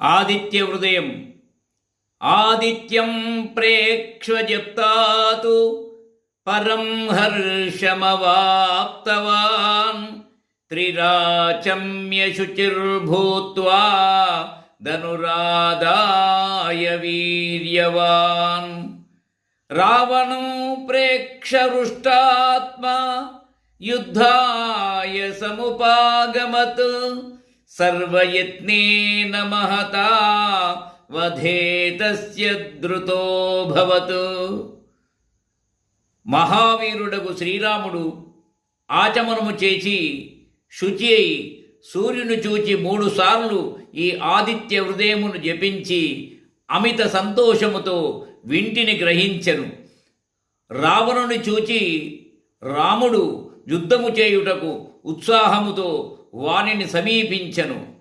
ఆదిత్య హృదయం ఆదిత్యం ప్రేక్ష్వజప్తాతు పరం హర్షమవాప్తవాన్ త్రిరాచమ్య శుచిర్భూత్వా ధనురాదాయ వీర్యవాన్. రావణం ప్రేక్షరుష్టాత్మా యుద్ధాయ సముపాగమత్ సర్వయత్నే మహతా వధేతస్య ధృతోభవత్ మహావీరుడగు శ్రీరాముడు ఆచమనము చేసి శుచి అయి సూర్యుని చూచి మూడుసార్లు ఈ ఆదిత్య హృదయమును జపించి అమిత సంతోషముతో వింటిని గ్రహించెను. రావణుని చూచి రాముడు యుద్ధము చేయుటకు ఉత్సాహముతో వానిని సమీపించను.